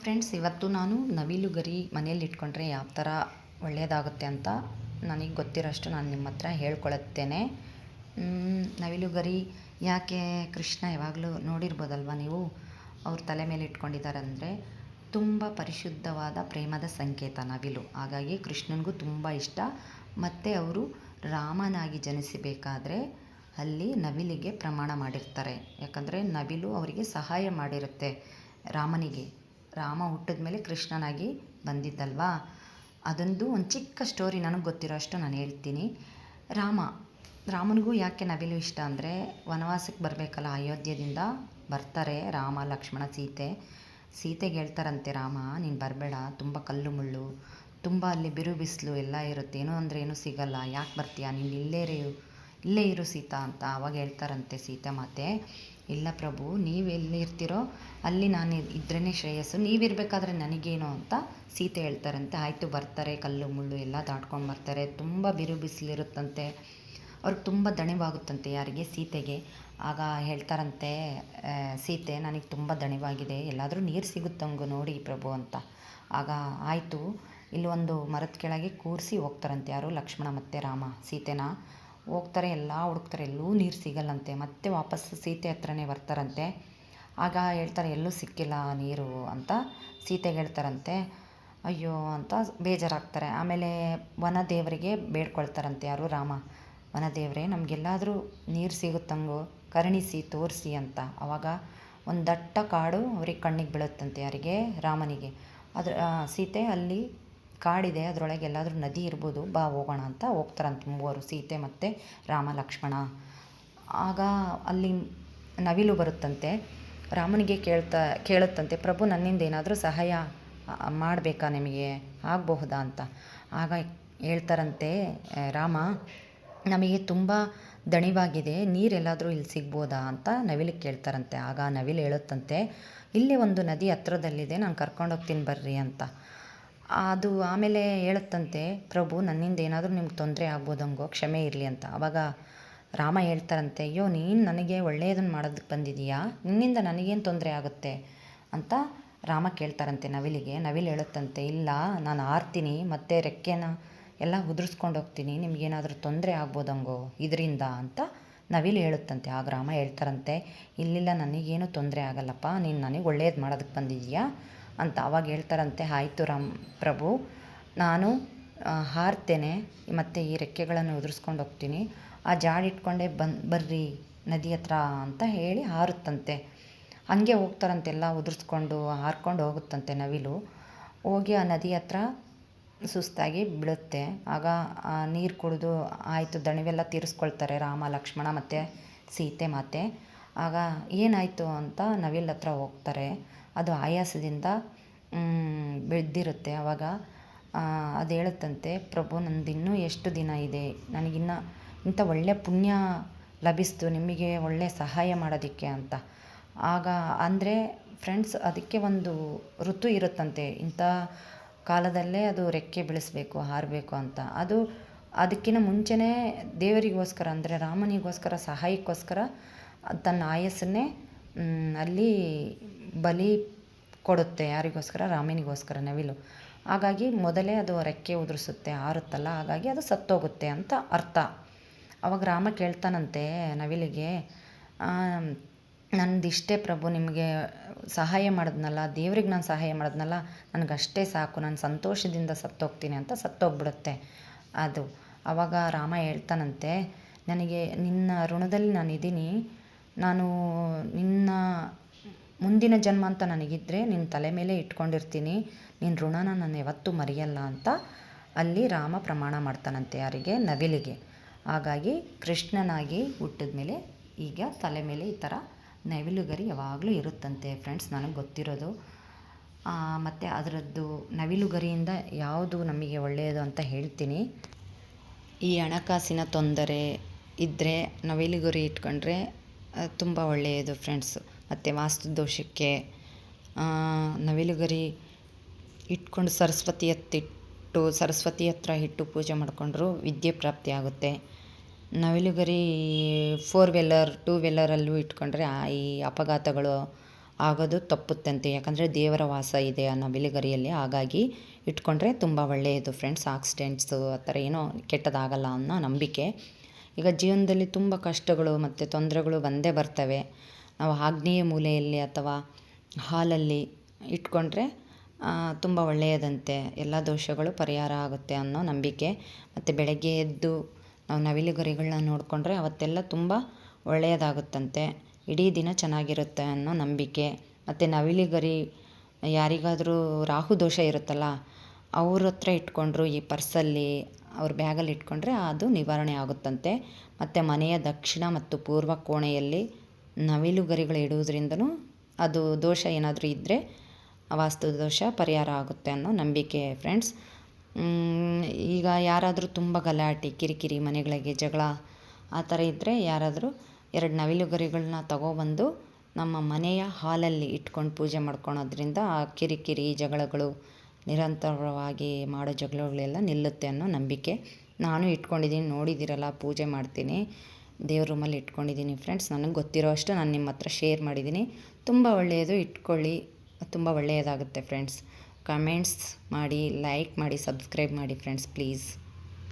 Friends ಇವತ್ತು ನಾನು ನವಿಲು ಗರಿ ಮನೇಲಿ ಇಟ್ಕೊಂಡ್ರೆ ಯಾವ ಥರ ಒಳ್ಳೆಯದಾಗುತ್ತೆ ಅಂತ ನನಗೆ ಗೊತ್ತಿರೋಷ್ಟು ನಾನು ನಿಮ್ಮ ಹತ್ರ ಹೇಳ್ಕೊಳ್ಳುತ್ತೇನೆ ನವಿಲು ಗರಿ ಯಾಕೆ ಕೃಷ್ಣ ಯಾವಾಗಲೂ ನೋಡಿರ್ಬೋದಲ್ವ ನೀವು? ಅವ್ರ ತಲೆ ಮೇಲೆ ಇಟ್ಕೊಂಡಿದ್ದಾರೆ ಅಂದರೆ ತುಂಬ ಪರಿಶುದ್ಧವಾದ ಪ್ರೇಮದ ಸಂಕೇತ ನವಿಲು. ಹಾಗಾಗಿ ಕೃಷ್ಣನಿಗೂ ತುಂಬ ಇಷ್ಟ. ಮತ್ತು ಅವರು ರಾಮನಾಗಿ ಜನಿಸಬೇಕಾದ್ರೆ ಅಲ್ಲಿ ನವಿಲಿಗೆ ಪ್ರಮಾಣ ಮಾಡಿರ್ತಾರೆ. ಯಾಕಂದರೆ ನವಿಲು ಅವರಿಗೆ ಸಹಾಯ ಮಾಡಿರುತ್ತೆ ರಾಮನಿಗೆ. ರಾಮ ಹುಟ್ಟಿದ ಮೇಲೆ ಕೃಷ್ಣನಾಗಿ ಬಂದಿದ್ದಲ್ವಾ? ಅದೊಂದು ಒಂದು ಚಿಕ್ಕ ಸ್ಟೋರಿ ನನಗೆ ಗೊತ್ತಿರೋ ಅಷ್ಟು ನಾನು ಹೇಳ್ತೀನಿ. ರಾಮ, ರಾಮನಿಗೂ ಯಾಕೆ ನವಿಲು ಇಷ್ಟ ಅಂದರೆ ವನವಾಸಕ್ಕೆ ಬರಬೇಕಲ್ಲ, ಅಯೋಧ್ಯದಿಂದ ಬರ್ತಾರೆ ರಾಮ, ಲಕ್ಷ್ಮಣ, ಸೀತೆ. ಸೀತೆಗೆ ಹೇಳ್ತಾರಂತೆ, ರಾಮ, ನೀನು ಬರಬೇಡ, ತುಂಬ ಕಲ್ಲು ಮುಳ್ಳು, ತುಂಬ ಅಲ್ಲಿ ಬಿರು ಬಿಸಿಲು ಎಲ್ಲ ಇರುತ್ತೆ, ಏನೋ ಅಂದರೆ ಏನೂ ಸಿಗಲ್ಲ, ಯಾಕೆ ಬರ್ತೀಯಾ? ನೀನು ಇಲ್ಲೇ ಇರು ಇಲ್ಲೇ ಇರು ಸೀತಾ ಅಂತ ಅವಾಗ ಹೇಳ್ತಾರಂತೆ ಸೀತಾ ಮಾತೆ. ಇಲ್ಲ ಪ್ರಭು ನೀವು ಎಲ್ಲಿ ಇರ್ತೀರೋ ಅಲ್ಲಿ ನಾನು ಇದ್ರೇ ಶ್ರೇಯಸ್ಸು. ನೀವಿರಬೇಕಾದ್ರೆ ನನಗೇನು ಅಂತ ಸೀತೆ ಹೇಳ್ತಾರಂತೆ. ಆಯಿತು, ಬರ್ತಾರೆ, ಕಲ್ಲು, ಮುಳ್ಳು ಎಲ್ಲ ದಾಟ್ಕೊಂಡು ಬರ್ತಾರೆ. ತುಂಬ ಬಿರು ಬಿಸಿಲಿರುತ್ತಂತೆ. ಅವ್ರಿಗೆ ತುಂಬ ದಣಿವಾಗುತ್ತಂತೆ ಯಾರಿಗೆ? ಸೀತೆಗೆ. ಆಗ ಹೇಳ್ತಾರಂತೆ ಸೀತೆ, ನನಗೆ ತುಂಬ ದಣಿವಾಗಿದೆ. ಎಲ್ಲಾದರೂ ನೀರು ಸಿಗುತ್ತಂಗು ನೋಡಿ ಪ್ರಭು ಅಂತ. ಆಗ, ಆಯಿತು ಇಲ್ಲಿ ಒಂದು ಮರದ ಕೆಳಗೆ ಕೂರಿಸಿ ಹೋಗ್ತಾರಂತೆ ಯಾರು ಲಕ್ಷ್ಮಣ ಮತ್ತು ರಾಮ, ಸೀತೆನ. ಹೋಗ್ತಾರೆ, ಎಲ್ಲ ಹುಡುಕ್ತಾರೆ, ಎಲ್ಲೂ ನೀರು ಸಿಗಲ್ಲಂತೆ. ಮತ್ತೆ ವಾಪಸ್ ಸೀತೆ ಹತ್ರನೇ ಬರ್ತಾರಂತೆ. ಆಗ ಹೇಳ್ತಾರೆ, ಎಲ್ಲೂ ಸಿಕ್ಕಿಲ್ಲ ನೀರು ಅಂತ ಸೀತೆಗೆ ಹೇಳ್ತಾರಂತೆ. ಅಯ್ಯೋ ಅಂತ ಬೇಜಾರಾಗ್ತಾರೆ. ಆಮೇಲೆ ವನದೇವರಿಗೆ ಬೇಡ್ಕೊಳ್ತಾರಂತೆ ಯಾರು? ರಾಮ. ವನದೇವರೇ, ನಮಗೆಲ್ಲಾದರೂ ನೀರು ಸಿಗುತ್ತಂಗು ಕರುಣಿಸಿ ತೋರಿಸಿ ಅಂತ. ಆವಾಗ ಒಂದು ದಟ್ಟ ಕಾಡು ಅವ್ರಿಗೆ ಕಣ್ಣಿಗೆ ಬೀಳುತ್ತಂತೆ ಯಾರಿಗೆ? ರಾಮನಿಗೆ. ಅದ್ರ ಸೀತೆ ಅಲ್ಲಿ ಕಾಡಿದೆ, ಅದರೊಳಗೆ ಎಲ್ಲಾದರೂ ನದಿ ಇರ್ಬೋದು, ಬಾ ಹೋಗೋಣ ಅಂತ ಹೋಗ್ತಾರಂತೆ ಮೂವರು, ಸೀತೆ ಮತ್ತು ರಾಮ, ಲಕ್ಷ್ಮಣ. ಆಗ ಅಲ್ಲಿ ನವಿಲು ಬರುತ್ತಂತೆ. ರಾಮನಿಗೆ ಕೇಳ್ತಾ, ಕೇಳುತ್ತಂತೆ, ಪ್ರಭು, ನನ್ನಿಂದ ಏನಾದರೂ ಸಹಾಯ ಮಾಡಬೇಕಾ ನಿಮಗೆ? ಆಗಬಹುದಾ ಅಂತ? ಆಗ ಹೇಳ್ತಾರಂತೆ ರಾಮ, ನಮಗೆ ತುಂಬ ದಣಿವಾಗಿದೆ, ನೀರೆಲ್ಲಾದರೂ ಇಲ್ಲಿ ಸಿಗ್ಬೋದಾ? ಅಂತ ನವಿಲಿಗೆ ಕೇಳ್ತಾರಂತೆ. ಆಗ ನವಿಲು ಹೇಳುತ್ತಂತೆ, ಇಲ್ಲೇ ಒಂದು ನದಿ ಹತ್ರದಲ್ಲಿದೆ, ನಾನು ಕರ್ಕೊಂಡೋಗ್ತೀನಿ ಬರ್ರಿ ಅಂತ. ಅದು ಆಮೇಲೆ ಹೇಳುತ್ತಂತೆ, ಪ್ರಭು, ನನ್ನಿಂದ ಏನಾದರೂ ನಿಮ್ಗೆ ತೊಂದರೆ ಆಗ್ಬೋದಂಗೋ, ಕ್ಷಮೆ ಇರಲಿ ಅಂತ. ಆವಾಗ ರಾಮ ಹೇಳ್ತಾರಂತೆ, ಅಯ್ಯೋ, ನೀನು ನನಗೆ ಒಳ್ಳೆಯದನ್ನು ಮಾಡೋದಕ್ಕೆ ಬಂದಿದೀಯಾ? ನಿನ್ನಿಂದ ನನಗೇನು ತೊಂದರೆ ಆಗುತ್ತೆ? ಅಂತ ರಾಮ ಕೇಳ್ತಾರಂತೆ ನವಿಲಿಗೆ. ನವಿಲು ಹೇಳುತ್ತಂತೆ, ಇಲ್ಲ, ನಾನು ಆರ್ತೀನಿ, ಮತ್ತೆ ರೆಕ್ಕೆನ ಎಲ್ಲ ಉದುರಿಸ್ಕೊಂಡು ಹೋಗ್ತೀನಿ. ನಿಮಗೇನಾದರೂ ತೊಂದರೆ ಆಗ್ಬೋದಂಗೋ ಇದರಿಂದ? ಅಂತ ನವಿಲು ಹೇಳುತ್ತಂತೆ. ಆಗ ರಾಮ ಹೇಳ್ತಾರಂತೆ, ಇಲ್ಲಿಲ್ಲ, ನನಗೇನು ತೊಂದರೆ ಆಗಲ್ಲಪ್ಪ. ನೀನು ನನಗೆ ಒಳ್ಳೇದು ಮಾಡೋದಕ್ಕೆ ಬಂದಿದೀಯಾ? ಅಂತ ಆವಾಗ ಹೇಳ್ತಾರಂತೆ, ಆಯಿತು ರಾಮ್ ಪ್ರಭು, ನಾನು ಹಾರ್ತೇನೆ, ಮತ್ತು ಈ ರೆಕ್ಕೆಗಳನ್ನು ಉದುರಿಸ್ಕೊಂಡು ಹೋಗ್ತೀನಿ. ಆ ಜಾಡಿಟ್ಕೊಂಡೇ ಬಂದು, ಬರ್ರಿ ನದಿ ಹತ್ರ ಅಂತ ಹೇಳಿ ಹಾರುತ್ತಂತೆ. ಹಂಗೆ ಹೋಗ್ತಾರಂತೆ, ಎಲ್ಲ ಉದುರಿಸ್ಕೊಂಡು ಹಾರ್ಕೊಂಡು ಹೋಗುತ್ತಂತೆ ನವಿಲು. ಹೋಗಿ ಆ ನದಿ ಹತ್ರ ಸುಸ್ತಾಗಿ ಬೀಳುತ್ತೆ. ಆಗ ನೀರು ಕುಡಿದು ಆಯಿತು, ದಣಿವೆಲ್ಲ ತೀರಿಸ್ಕೊಳ್ತಾರೆ ರಾಮ, ಲಕ್ಷ್ಮಣ ಮತ್ತು ಸೀತೆ ಮಾತೆ. ಆಗ ಏನಾಯಿತು ಅಂತ ನವಿಲ್ ಹತ್ರ ಹೋಗ್ತಾರೆ. ಅದು ಆಯಾಸದಿಂದ ಬೆಳೆದಿರುತ್ತೆ. ಆವಾಗ ಅದು ಹೇಳುತ್ತಂತೆ, ಪ್ರಭು ನಂದು ಇನ್ನೂ ಎಷ್ಟು ದಿನ ಇದೆ? ನನಗಿನ್ನ ಇಂಥ ಒಳ್ಳೆಯ ಪುಣ್ಯ ಲಭಿಸ್ತು ನಿಮಗೆ ಒಳ್ಳೆಯ ಸಹಾಯ ಮಾಡೋದಕ್ಕೆ ಅಂತ. ಆಗ, ಅಂದರೆ ಫ್ರೆಂಡ್ಸ್ ಅದಕ್ಕೆ ಒಂದು ಋತು ಇರುತ್ತಂತೆ. ಇಂಥ ಕಾಲದಲ್ಲೇ ಅದು ರೆಕ್ಕೆ ಬೆಳೆಸಬೇಕು, ಹಾರಬೇಕು ಅಂತ. ಅದು ಅದಕ್ಕಿಂತ ಮುಂಚೆನೇ ದೇವರಿಗೋಸ್ಕರ, ಅಂದರೆ ರಾಮನಿಗೋಸ್ಕರ, ಸಹಾಯಕ್ಕೋಸ್ಕರ, ತನ್ನ ಆಯಸ್ಸನ್ನೇ ಅಲ್ಲಿ ಬಲಿ ಕೊಡುತ್ತೆ ಯಾರಿಗೋಸ್ಕರ? ರಾಮನಿಗೋಸ್ಕರ, ನವಿಲು. ಹಾಗಾಗಿ ಮೊದಲೇ ಅದು ರೆಕ್ಕೆ ಉದುರಿಸುತ್ತೆ, ಆರುತ್ತಲ್ಲ? ಹಾಗಾಗಿ ಅದು ಸತ್ತೋಗುತ್ತೆ ಅಂತ ಅರ್ಥ. ಅವಾಗ ರಾಮ ಕೇಳ್ತಾನಂತೆ ನವಿಲಿಗೆ ನಂದಿಷ್ಟೇ ಪ್ರಭು, ನಿಮಗೆ ಸಹಾಯ ಮಾಡಿದ್ನಲ್ಲ? ದೇವ್ರಿಗೆ ನಾನು ಸಹಾಯ ಮಾಡಿದ್ನಲ್ಲ? ನನಗಷ್ಟೇ ಸಾಕು, ನಾನು ಸಂತೋಷದಿಂದ ಸತ್ತೋಗ್ತೀನಿ ಅಂತ ಸತ್ತೋಗ್ಬಿಡುತ್ತೆ ಅದು. ಆವಾಗ ರಾಮ ಹೇಳ್ತಾನಂತೆ, ನನಗೆ ನಿನ್ನ ಋಣದಲ್ಲಿ ನಾನು ಇದ್ದೀನಿ ನಾನು ನಿನ್ನ ಮುಂದಿನ ಜನ್ಮ ಅಂತ ನನಗಿದ್ರೆ ನಿನ್ನ ತಲೆ ಮೇಲೆ ಇಟ್ಕೊಂಡಿರ್ತೀನಿ. ನಿನ್ನ ಋಣನ ನಾನು ಯಾವತ್ತೂ ಮರೆಯಲ್ಲ ಅಂತ ಅಲ್ಲಿ ರಾಮ ಪ್ರಮಾಣ ಮಾಡ್ತಾನಂತೆ ಯಾರಿಗೆ? ನವಿಲಿಗೆ. ಹಾಗಾಗಿ ಕೃಷ್ಣನಾಗಿ ಹುಟ್ಟಿದ ಮೇಲೆ ಈಗ ತಲೆ ಮೇಲೆ ಈ ಥರ ನವಿಲುಗರಿ ಯಾವಾಗಲೂ ಇರುತ್ತಂತೆ ಫ್ರೆಂಡ್ಸ್ ನನಗೆ ಗೊತ್ತಿರೋದು. ಮತ್ತು ಅದರದ್ದು ನವಿಲುಗರಿಯಿಂದ ಯಾವುದು ನಮಗೆ ಒಳ್ಳೆಯದು ಅಂತ ಹೇಳ್ತೀನಿ. ಈ ಹಣಕಾಸಿನ ತೊಂದರೆ ಇದ್ದರೆ ನವಿಲುಗರಿ ಇಟ್ಕೊಂಡ್ರೆ ತುಂಬ ಒಳ್ಳೆಯದು ಫ್ರೆಂಡ್ಸು ಮತ್ತು ವಾಸ್ತು ದೋಷಕ್ಕೆ ನವಿಲುಗರಿ ಇಟ್ಕೊಂಡು ಸರಸ್ವತಿ ಹತ್ತಿಟ್ಟು ಸರಸ್ವತಿ ಹತ್ರ ಇಟ್ಟು ಪೂಜೆ ಮಾಡಿಕೊಂಡ್ರು ವಿದ್ಯೆ ಪ್ರಾಪ್ತಿ ಆಗುತ್ತೆ. ನವಿಲುಗರಿ ಫೋರ್ ವೀಲರ್ ಟೂ ವೀಲರಲ್ಲೂ ಇಟ್ಕೊಂಡ್ರೆ ಈ ಅಪಘಾತಗಳು ಆಗೋದು ತಪ್ಪುತ್ತಂತೆ. ಯಾಕಂದರೆ ದೇವರ ವಾಸ ಇದೆ ಆ ನವಿಲುಗರಿಯಲ್ಲಿ, ಹಾಗಾಗಿ ಇಟ್ಕೊಂಡ್ರೆ ತುಂಬ ಒಳ್ಳೆಯದು ಫ್ರೆಂಡ್ಸ್ ಆಕ್ಸಿಡೆಂಟ್ಸು ಆ ಥರ ಏನೋ ಕೆಟ್ಟದಾಗಲ್ಲ ಅನ್ನೋ ನಂಬಿಕೆ. ಈಗ ಜೀವನದಲ್ಲಿ ತುಂಬ ಕಷ್ಟಗಳು ಮತ್ತು ತೊಂದರೆಗಳು ಬಂದೇ ಬರ್ತವೆ. ನಾವು ಆಗ್ನೇಯ ಮೂಲೆಯಲ್ಲಿ ಅಥವಾ ಹಾಲಲ್ಲಿ ಇಟ್ಕೊಂಡ್ರೆ ತುಂಬ ಒಳ್ಳೆಯದಂತೆ. ಎಲ್ಲ ದೋಷಗಳು ಪರಿಹಾರ ಆಗುತ್ತೆ ಅನ್ನೋ ನಂಬಿಕೆ. ಮತ್ತು ಬೆಳಗ್ಗೆ ಎದ್ದು ನಾವು ನವಿಲುಗರಿಗಳನ್ನ ನೋಡಿಕೊಂಡ್ರೆ ಅವತ್ತೆಲ್ಲ ತುಂಬ ಒಳ್ಳೆಯದಾಗುತ್ತಂತೆ. ಇಡೀ ದಿನ ಚೆನ್ನಾಗಿರುತ್ತೆ ಅನ್ನೋ ನಂಬಿಕೆ. ಮತ್ತು ನವಿಲುಗರಿ ಯಾರಿಗಾದರೂ ರಾಹು ದೋಷ ಇರುತ್ತಲ್ಲ, ಅವ್ರ ಹತ್ರ ಇಟ್ಕೊಂಡ್ರು ಈ ಪರ್ಸಲ್ಲಿ ಅವ್ರ ಬ್ಯಾಗಲ್ಲಿ ಇಟ್ಕೊಂಡ್ರೆ ಅದು ನಿವಾರಣೆ ಆಗುತ್ತಂತೆ. ಮತ್ತು ಮನೆಯ ದಕ್ಷಿಣ ಮತ್ತು ಪೂರ್ವ ಕೋಣೆಯಲ್ಲಿ ನವಿಲುಗರಿಗಳು ಇಡುವುದರಿಂದನೂ ಅದು ದೋಷ ಏನಾದರೂ ಇದ್ದರೆ ವಾಸ್ತು ದೋಷ ಪರಿಹಾರ ಆಗುತ್ತೆ ಅನ್ನೋ ನಂಬಿಕೆ ಫ್ರೆಂಡ್ಸ್ ಈಗ ಯಾರಾದರೂ ತುಂಬ ಗಲಾಟೆ, ಕಿರಿಕಿರಿ, ಮನೆಗಳಿಗೆ ಜಗಳ ಆ ಥರ ಇದ್ದರೆ ಯಾರಾದರೂ ಎರಡು ನವಿಲು ಗರಿಗಳನ್ನ ತಗೊಬಂದು ನಮ್ಮ ಮನೆಯ ಹಾಲಲ್ಲಿ ಇಟ್ಕೊಂಡು ಪೂಜೆ ಮಾಡ್ಕೊಳೋದ್ರಿಂದ ಆ ಕಿರಿಕಿರಿ, ಜಗಳಗಳು ನಿರಂತರವಾಗಿ ಮಾಡೋ ಜಗಳಗಳೆಲ್ಲ ನಿಲ್ಲುತ್ತೆ ಅನ್ನೋ ನಂಬಿಕೆ. ನಾನು ಇಟ್ಕೊಂಡಿದ್ದೀನಿ, ನೋಡಿದ್ದೀರಲ್ಲ, ಪೂಜೆ ಮಾಡ್ತೀನಿ. ದೇವ್ರ ರೂಮಲ್ಲಿ ಇಟ್ಕೊಂಡಿದ್ದೀನಿ ಫ್ರೆಂಡ್ಸ್ ನನಗೆ ಗೊತ್ತಿರೋ ಅಷ್ಟು ನಾನು ನಿಮ್ಮ ಹತ್ರ ಶೇರ್ ಮಾಡಿದ್ದೀನಿ. ತುಂಬ ಒಳ್ಳೆಯದು, ಇಟ್ಕೊಳ್ಳಿ. ತುಂಬ ಒಳ್ಳೆಯದಾಗುತ್ತೆ ಫ್ರೆಂಡ್ಸ್ ಕಮೆಂಟ್ಸ್ ಮಾಡಿ ಲೈಕ್ ಮಾಡಿ ಸಬ್ಸ್ಕ್ರೈಬ್ ಮಾಡಿ ಫ್ರೆಂಡ್ಸ್ ಪ್ಲೀಸ್